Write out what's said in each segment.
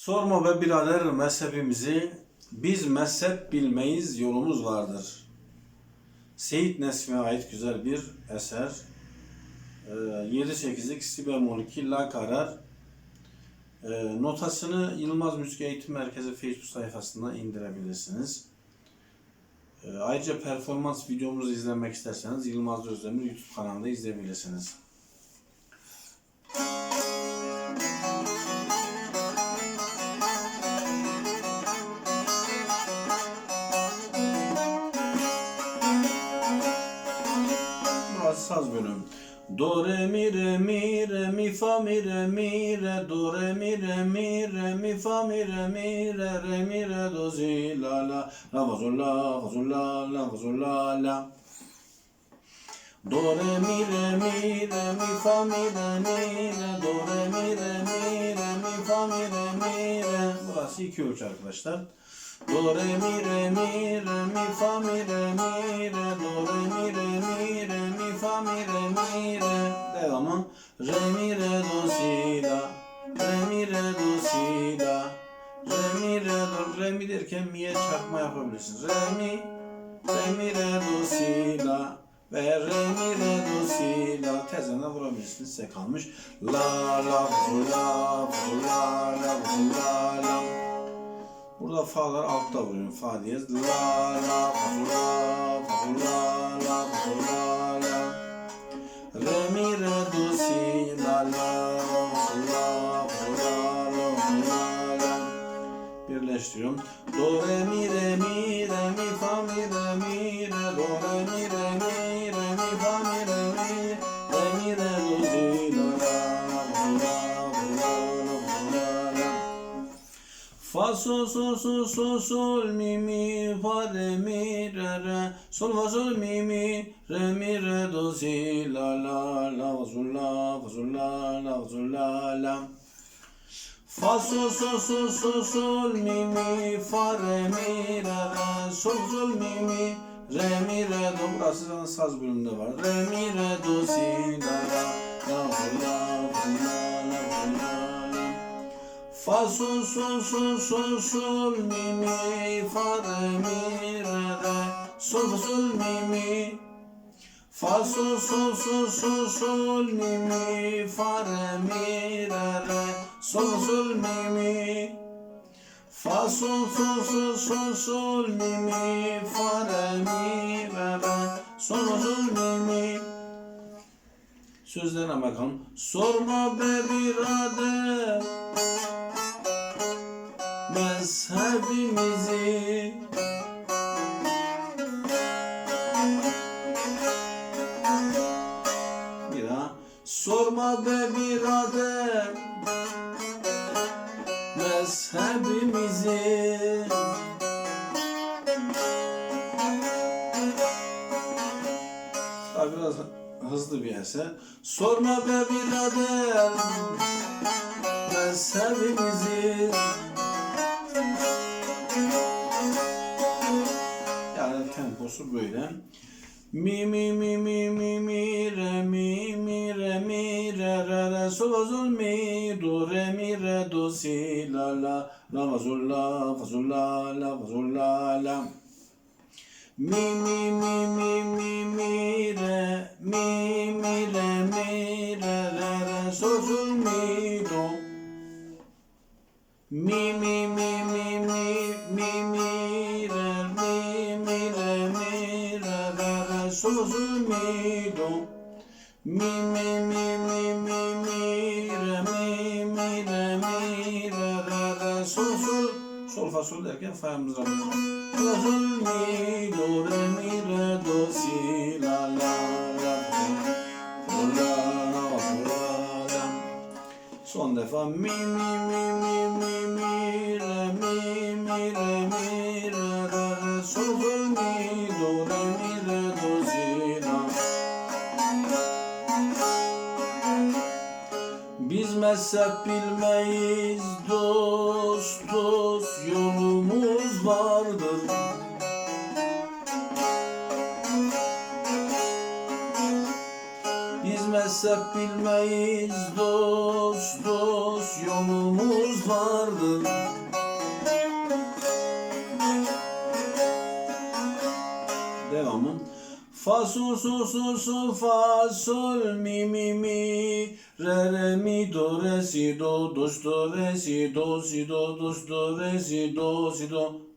Sorma be birader mezhebimizi, biz mezhep bilmeyiz yolumuz vardır. Seyit Nesmi'ye ait güzel bir eser. Ee, 7-8'lik si bemol 2 la karar. Ee, notasını Yılmaz Müzik Eğitim Merkezi Facebook sayfasında indirebilirsiniz. Ee, ayrıca performans videomuzu izlemek isterseniz Yılmaz Özdemir YouTube kanalında izleyebilirsiniz. Burası saz bölüm. Do re mi re mi re mi fa mi re mi re do re mi re mi re mi fa mi re mi re re mi re do si la la. La fa sol la fa sol la la fa sol la la. Do re mi re mi re mi fa mi re mi re do re mi re mi re mi fa mi re mi re burası iki ölçü arkadaşlar Do re mi re mi re mi fa mi re mi re do re mi re mi re mi fa mi re mi re devamı re mi re do si la re mi re do si la re mi re do re mi derken mi'ye çarpma yapabilirsiniz re mi. Re mi re do si la ve re mi re do si la tezene vurabilirsiniz size kalmış. La la la la la bu la la Burada fa'lar altta vuruyorum. Fa diyez. La la fa la la la la la. Re mi re do si la la fa la la la la. Birleştiriyorum. Do re mi re mi re mi fa mi re mi Fa sol sol sol sol sol mi mi fa re mi re re. Sol fa sol mi mi re mi re do si la la la fa sol la fa sol la la fa sol la la. Fa sol sol sol sol sol mi mi fa re mi re re. Sol sol mi mi re mi re do. Burası saz bölümünde var. Re mi re do si la la la la la la Fa sol sol sol sol sol mi mi fa re mi re re sol fa sol mi mi Fa sol sol sol sol sol mi mi fa re mi re re sol sol mi mi Fa sol sol sol sol sol mi mi fa re mi re re sol sol mi mi Sözlerine bakalım. Sorma be birader mezhebimizi Bir daha. Sorma be birader. Mezhebimizi. Daha biraz hızlı bir eser. Sorma be birader. Mezhebimizi Temposu böyle. Mi mi mi mi mi mi re mi mi re mi re re re sol fa mi do re mi re do si la la la fa sol la fa sol la la fa sol la la mi mi mi mi mi mi re mi mi re mi re re re sol sol mi do mi fa'mız alıyor. Sol mi do re mi re do si la la la la la la Son defa mi mi mi mi mi mi re mi mi re mi re re re sol sol mi do re mi re do si la. Biz mezhep bilmeyiz dost dost yolumuz vardır. Biz mezhep bilmeyiz dost dost yolumuz vardı. Devamı. Fa sol sol sol sol fa sol mi mi mi. Re re mi do re si do do do re si do si do do do re si do si do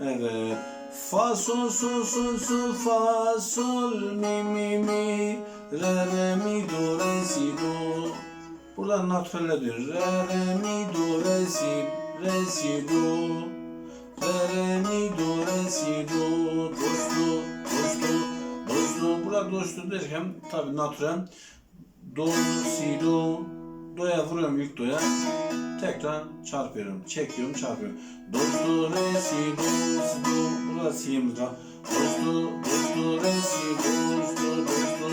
Evet. Fa sol sol sol sol fa sol mi mi mi re re mi do re si do. Burada natürelle diyor. Re re mi do re si re si do. Re re mi do re si do. Dostu dostu dostu. Burada dostu derken tabi natürel. Do si do. Do'ya vuruyorum ilk do'ya. Tekrar çarpıyorum. Çekiyorum çarpıyorum. Do Do Re Dostu resi dostu. Burada si'miz var. Dostu dostu resi dostu dostu.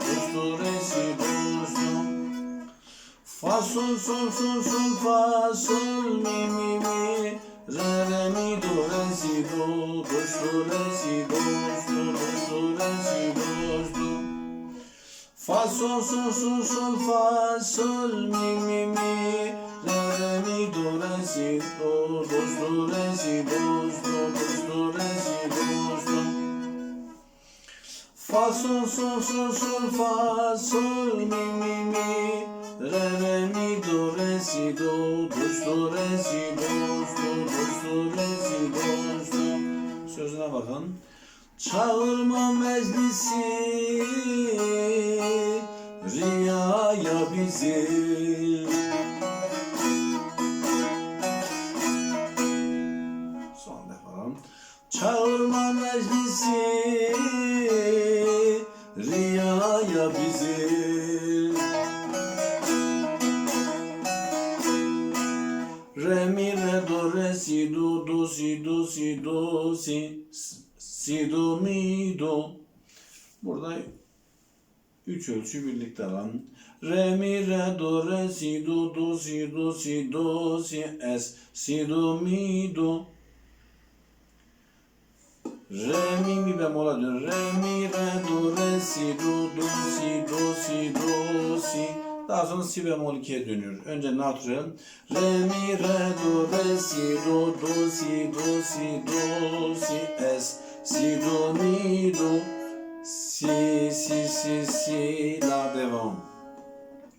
Dostu resi dostu. Fa sol sol sol sol fa sol mi mi mi. Re re mi do re si do. Dostu resi dostu. Dostu resi dostu. Fa sol sol sol sol fa sol mi mi mi do re si do do do re si do do do do re si do do. Fa sol sol sol sol fa sol mi mi mi re re mi do re si do do do re si do do do do re si do do. Sözüne bakın. Çağırma meclisi rüyaya bizi Re mi re do re si do do si do si do si si do mi do. Burada üç ölçü birlikte var. Re mi re do re si do do si do si do si es si do mi do. Re mi mi bemola diyor. Re mi re do re si do do si do si do si. Daha sonra si bemol 2'ye dönüyor. Önce natürel. Re mi re do re si do do si do si do si es si do mi do si si si si la devam.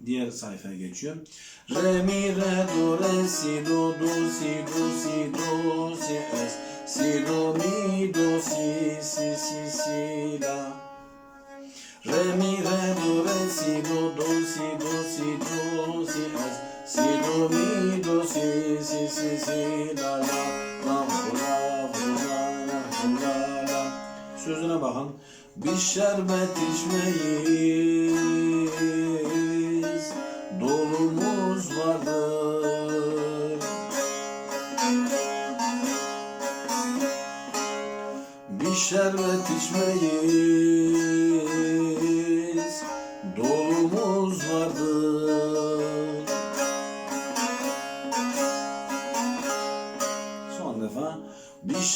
Diğer sayfaya geçiyor. Re mi re do re si do do si do si do si es si do mi do si si si si la. Re mi re do re si do do si do si do si es si do mi do si si si si la la la la la la la Sözüne bakın. Bir şerbet içmeyiz. Dolumuz vardır. Bir şerbet içmeyiz.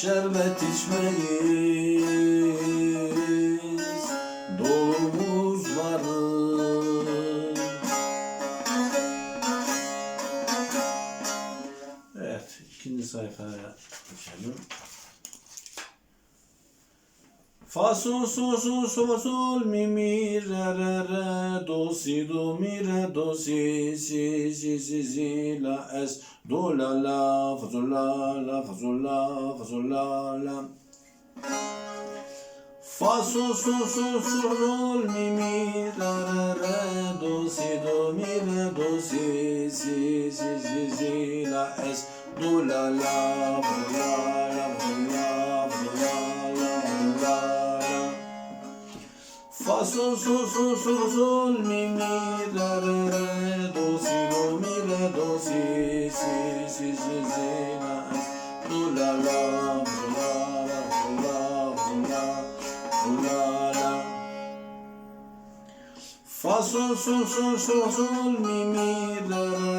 Şerbet içmeyiz dolumuz vardır. Evet, ikinci sayfaya geçelim. Fa sol sol sol sol sol mi mi re re re do si do mi re do si si si si si la es do la la fa sol la la fa sol la fa sol la la. Fa sol sol sol sol sol mi mi re re re do si do mi re do si si si si si la es do la la fa la Fa sol sol sol sol mi mi re re re do si do mi re do si si si si si la do la la fa la la fa la fa la fa la la. Fa sol sol sol sol sol mi mi re re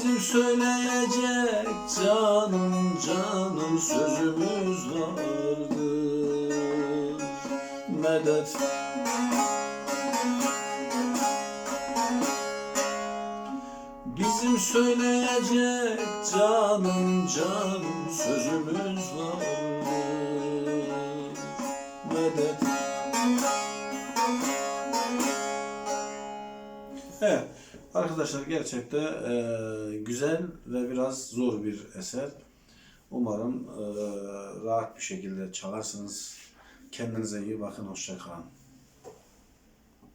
Bizim söyle söyleyecek canım canım sözümüz vardır. Medet. Bizim söyleyecek canım canım sözümüz vardır. Medet arkadaşlar gerçekten e, güzel ve biraz zor bir eser. Umarım e, rahat bir şekilde çalarsınız. Kendinize iyi bakın. Hoşça kalın.